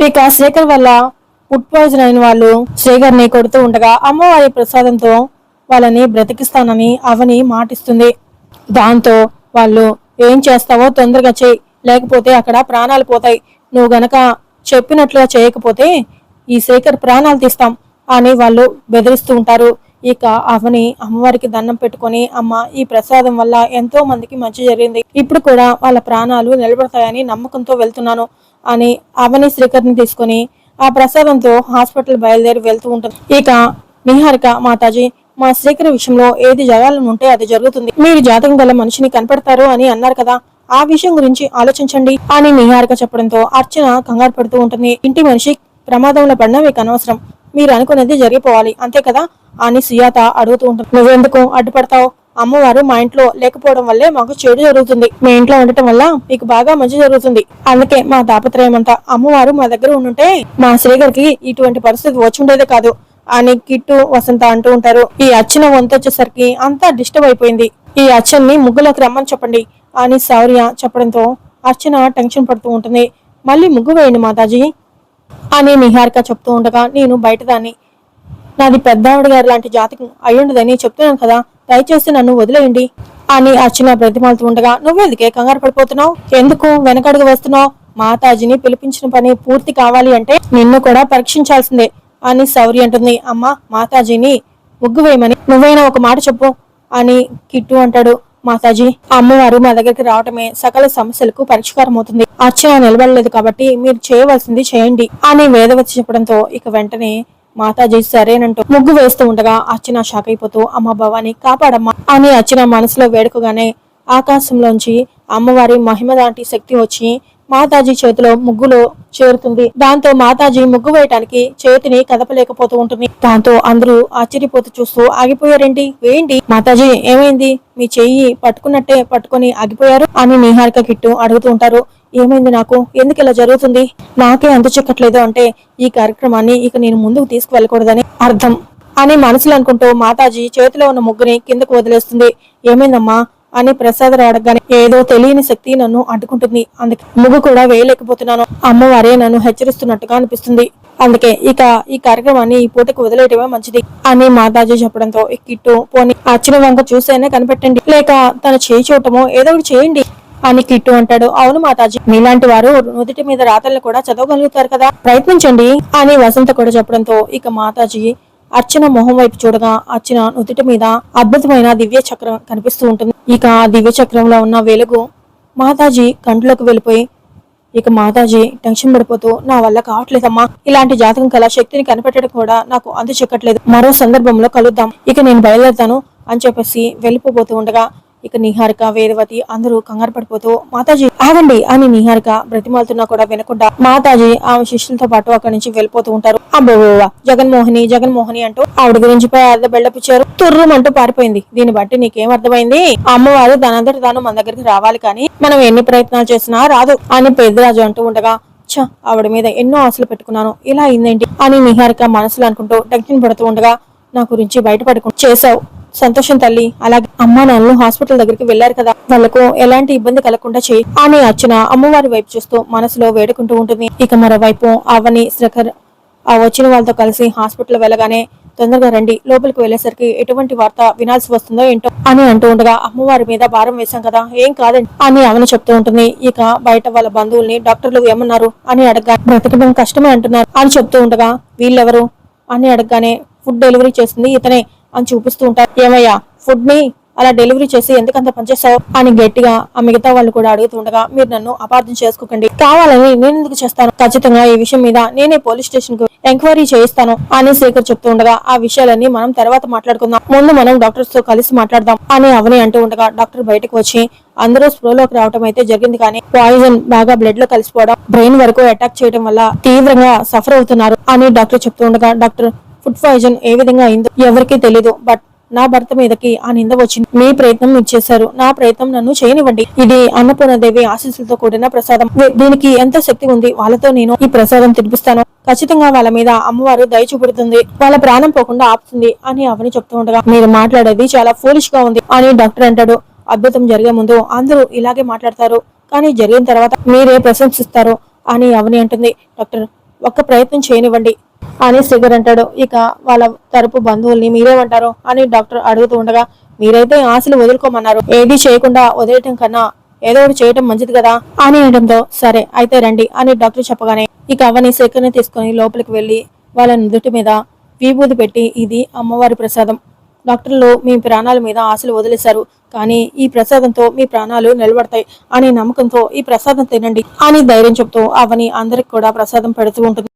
ఇక శేఖర్ వల్ల food poison అయిన వాళ్ళు శేఖర్ని కొడుతూ ఉండగా అమ్మవారి ప్రసాదంతో వాళ్ళని బ్రతికిస్తానని అవని మాటిస్తుంది. దాంతో వాళ్ళు ఏం చేస్తావో తొందరగా చేయి. లేకపోతే అక్కడ ప్రాణాలు పోతాయి. నువ్వు గనక చెప్పినట్లుగా చేయకపోతే ఈ శేఖర్ ప్రాణాలు తీస్తాం అని వాళ్ళు బెదిరిస్తూ ఉంటారు. ఇక అవని అమ్మవారికి దండం పెట్టుకొని అమ్మ ఈ ప్రసాదం వల్ల ఎంతో మందికి మంచి జరిగింది. ఇప్పుడు కూడా వాళ్ళ ప్రాణాలు నిలబడతాయని నమ్మకంతో వెళ్తున్నాను. అని అవని శ్రీకర్ని తీసుకొని ఆ ప్రసాదంతో హాస్పిటల్ బయలుదేరి వెళ్తూ ఉంటుంది. ఇక నిహారిక మాతాజీ మా శ్రీకర్ విషయంలో ఏది జరగాలని ఉంటే అది జరుగుతుంది. మీరు జాతకం గల మనిషిని కనపడతారు అని అన్నారు కదా ఆ విషయం గురించి ఆలోచించండి అని నిహారిక చెప్పడంతో అర్చన కంగారు పడుతూ ఉంటుంది. ఇంటి మనిషి ప్రమాదంలో పడినా మీకు అనవసరం. మీరు అనుకున్నది జరిగిపోవాలి. అంతే కదా? అని సుయాత అడుగుతూ ఉంటుంది. నువ్వెందుకు అడ్డుపడతావు? అమ్మవారు మా ఇంట్లో లేకపోవడం వల్లే మాకు చెడు జరుగుతుంది. మీ ఇంట్లో ఉండటం వల్ల మీకు బాగా మంచి జరుగుతుంది. అందుకే మా దాపత్రయమంతా అంతా అమ్మవారు మా దగ్గర ఉండుంటే మా శ్రీగారికి ఇటువంటి పరిస్థితి వచ్చి ఉండేదే కాదు. అని కిట్టు వసంత అంటూ ఉంటారు. ఈ అచ్చిన వంత వచ్చేసరికి అంతా డిస్టర్బ్ అయిపోయింది. ఈ అచ్చన్ని ముగ్గులోకి రమ్మని చెప్పండి అని శౌర్య చెప్పడంతో అర్చన టెన్షన్ పడుతూ ఉంటుంది. మళ్ళీ ముగ్గు వేయండి మాతాజీ అని నిహారిక చెప్తూ ఉండగా నేను బయటదాన్ని. నాది పెద్దావిడ గారి లాంటి జాతకం అయ్యుండదని చెప్తున్నాను కదా. దయచేసి నన్ను వదిలేయండి. అని అర్చన బ్రతిమాలుతూ ఉండగా నువ్వెందుకే కంగారు పడిపోతున్నావు? ఎందుకు వెనకడుగు వేస్తున్నావు? మాతాజీని పిలిపించిన పని పూర్తి కావాలి అంటే నిన్ను కూడా పరీక్షించాల్సిందే అని సౌరి అంటుంది. అమ్మ మాతాజీని ముగ్గు వేయమని నువ్వైనా ఒక మాట చెప్పు అని కిట్టు అంటాడు మాతాజీ. అమ్మవారు మా దగ్గరికి రావటమే సకల సమస్యలకు పరిష్కారం అవుతుంది. అర్చన నిలబడలేదు కాబట్టి మీరు చేయవలసింది చేయండి అని వేదవతి చెప్పడంతో ఇక వెంటనే మాతాజీ సరేనంటూ ముగ్గు వేస్తూ ఉండగా అర్చన షాక్ అయిపోతూ అమ్మ భవాని కాపాడమ్మా అని అర్చన మనసులో వేడుకగానే ఆకాశంలోంచి అమ్మవారి మహిమ లాంటి శక్తి వచ్చి మాతాజీ చేతిలో ముగ్గులో చేరుతుంది. దాంతో మాతాజీ ముగ్గు వేయటానికి చేతిని కదపలేకపోతూ ఉంటుంది. దాంతో అందరూ ఆశ్చర్యపోతూ చూస్తూ ఆగిపోయారేంటి? వేయండి మాతాజీ ఏమైంది? మీ చెయ్యి పట్టుకున్నట్టే పట్టుకొని ఆగిపోయారు అని నిహారిక కిట్టు అడుగుతూ ఉంటారు. ఏమైంది నాకు? ఎందుకు ఇలా జరుగుతుంది? నాకే అందచెక్కట్లేదు అంటే ఈ కార్యక్రమాన్ని ఇక నేను ముందుకు తీసుకువెళ్ళకూడదని అర్థం అని మనసులో అనుకుంటూ మాతాజీ చేతిలో ఉన్న ముగ్గుని కిందకు వదిలేస్తుంది. ఏమైందమ్మా? అని ప్రసాద్ అడగగానే ఏదో తెలియని శక్తి నన్ను అడ్డుకుంటుంది. అందుకే ముగ్గు కూడా వేయలేకపోతున్నాను. అమ్మవారే నన్ను హెచ్చరిస్తున్నట్టుగా అనిపిస్తుంది. అందుకే ఇక ఈ కార్యక్రమాన్ని ఈ పూటకు వదిలేయటమే మంచిది అని మాతాజీ చెప్పడంతో ఈ కిట్టు పోని అచ్చిన వంక చూసేనే కనిపెట్టండి. లేక తన చేయి చూడటమో ఏదో ఒకటి చేయండి అని కిట్టు అంటాడు. అవును మాతాజీ మీలాంటి వారు నుదుటి మీద రాతలను కూడా చదవగలుగుతారు కదా? ప్రయత్నించండి అని వసంత కూడా చెప్పడంతో ఇక మాతాజీ అర్చన మొహం వైపు చూడగా అర్చన నుదుటి మీద అద్భుతమైన దివ్య చక్రం కనిపిస్తూ ఉంటుంది. ఇక ఆ దివ్య చక్రంలో ఉన్న వెలుగు మాతాజీ కంట్లోకి వెళ్ళిపోయి ఇక మాతాజీ టెన్షన్ పడిపోతూ నా వల్ల కావట్లేదమ్మా. ఇలాంటి జాతకం కల శక్తిని కనిపెట్టడం కూడా నాకు అందుచెక్కట్లేదు మరో సందర్భంలో కలుద్దాం. ఇక నేను బయలుదేరుతాను అని చెప్పేసి వెళ్ళిపోబోతూ ఉండగా ఇక నిహారిక వేదవతి అందరూ కంగారు పడిపోతూ మాతాజీ ఆగండి అని నిహారిక బ్రతిమాలుతున్నా కూడా వినకుండా మాతాజీ ఆమె శిష్యులతో పాటు అక్కడి నుంచి వెళ్ళిపోతూ ఉంటారు. అబ్బోవా జగన్మోహిని జగన్మోహిని అంటూ ఆవిడ గురించి అర్థ బెళ్ళపిచ్చారు. తుర్రుమంటూ పారిపోయింది. దీన్ని బట్టి నీకేం అర్థమైంది? అమ్మవారు తనంతటి తాను మన దగ్గరికి రావాలి కానీ మనం ఎన్ని ప్రయత్నాలు చేసినా రాదు అని పెద్దరాజు అంటూ ఉండగా చ ఆవిడ మీద ఎన్నో ఆశలు పెట్టుకున్నాను. ఇలా అయిందేంటి? అని నిహారిక మనసులో అనుకుంటూ టెన్షన్ పడుతూ ఉండగా నా గురించి బయటపడకుండా చేసావు సంతోషం తల్లి. అలాగే అమ్మా నాన్నలు హాస్పిటల్ దగ్గరికి వెళ్ళారు కదా. వాళ్ళకు ఎలాంటి ఇబ్బంది కలగకుండా చేయి. అని అర్చన అమ్మవారి వైపు చూస్తూ మనసులో వేడుకుంటూ ఉంటుంది. ఇక మరోవైపు అవని శ్రఖర్ ఆ వచ్చిన వాళ్ళతో కలిసి హాస్పిటల్ వెళ్ళగానే తొందరగా రండి. లోపలికి వెళ్ళేసరికి ఎటువంటి వార్త వినాల్సి వస్తుందో ఏంటో అని అంటూ ఉండగా అమ్మవారి మీద భారం వేశాం కదా. ఏం కాదండి అని అవని చెప్తూ ఉంటుంది. ఇక బయట వాళ్ళ బంధువుల్ని డాక్టర్లు ఏమన్నారు అని అడగగా బ్రతకడం కష్టమే అంటున్నారు అని చెప్తూ ఉండగా వీళ్ళెవరు? అని అడగగానే ఫుడ్ డెలివరీ చేసింది ఇతనే. అని చూపిస్తూ ఉంటారు. ఏమయ్యా ఫుడ్ని అలా డెలివరీ చేసి ఎందుకంత పనిచేస్తావు అని గట్టిగా ఆ మిగతా వాళ్ళు కూడా అడుగుతుండగా మీరు నన్ను అపార్థం చేసుకోకండి. కావాలని నేను ఎందుకు చేస్తాను? ఖచ్చితంగా ఈ విషయం మీద నేనే పోలీస్ స్టేషన్కు ఎంక్వైరీ చేయిస్తాను అని శేఖర్ చెప్తూ ఉండగా ఆ విషయాలన్నీ మనం తర్వాత మాట్లాడుకుందాం. ముందు మనం డాక్టర్స్తో కలిసి మాట్లాడదాం అని అవని అంటూ ఉండగా డాక్టర్ బయటకు వచ్చి అందరూ స్ప్రోలోకి రావడం అయితే జరిగింది కానీ పాయిజన్ బాగా బ్లడ్లో కలిసిపోవడం బ్రెయిన్ వరకు అటాక్ చేయడం వల్ల తీవ్రంగా సఫర్ అవుతున్నారు అని డాక్టర్ చెప్తూ ఉండగా డాక్టర్ ఫుడ్ పాయిజన్ ఏ విధంగా అయిందో ఎవరికీ తెలీదు. బట్ నా భర్త మీదకి ఆ నింద వచ్చింది. మీ ప్రయత్నం మీరు చేశారు నా ప్రయత్నం నన్ను చేయనివ్వండి. ఇది అన్నపూర్ణదేవి ఆశీస్సులతో కూడిన ప్రసాదం. దీనికి ఎంత శక్తి ఉంది వాళ్ళతో నేను ఈ ప్రసాదం తినిపిస్తాను. ఖచ్చితంగా వాళ్ళ మీద అమ్మవారు దయ చూపుడుతుంది. వాళ్ళ ప్రాణం పోకుండా ఆపుతుంది అని అవని చెప్తూ ఉండగా మీరు మాట్లాడేది చాలా ఫూలిష్గా ఉంది అని డాక్టర్ అంటాడు. అద్భుతం జరిగే ముందు అందరూ ఇలాగే మాట్లాడతారు. కానీ జరిగిన తర్వాత మీరే ప్రశంసిస్తారు అని అవని అంటుంది. డాక్టర్ ఒక్క ప్రయత్నం చేయనివ్వండి. అని శిఖర్ అంటాడు. ఇక వాళ్ళ తరపు బంధువుల్ని మీరేమంటారు అని డాక్టర్ అడుగుతూ ఉండగా మీరైతే ఆశలు వదులుకోమన్నారు. ఏది చేయకుండా వదిలేయటం కన్నా ఏదో ఒకటి చేయటం మంచిది కదా? అని అనడంతో సరే అయితే రండి అని డాక్టర్ చెప్పగానే ఇక అవని శేఖర్ని తీసుకుని లోపలికి వెళ్ళి వాళ్ళ నుదుటి మీద విభూతి పెట్టి ఇది అమ్మవారి ప్రసాదం. డాక్టర్లు మీ ప్రాణాల మీద ఆశలు వదిలేశారు కానీ ఈ ప్రసాదంతో మీ ప్రాణాలు నిలబడతాయి అనే నమ్మకంతో ఈ ప్రసాదం తినండి అని ధైర్యం చెప్తూ అవని అందరికి కూడా ప్రసాదం పెడుతూ ఉంటుంది.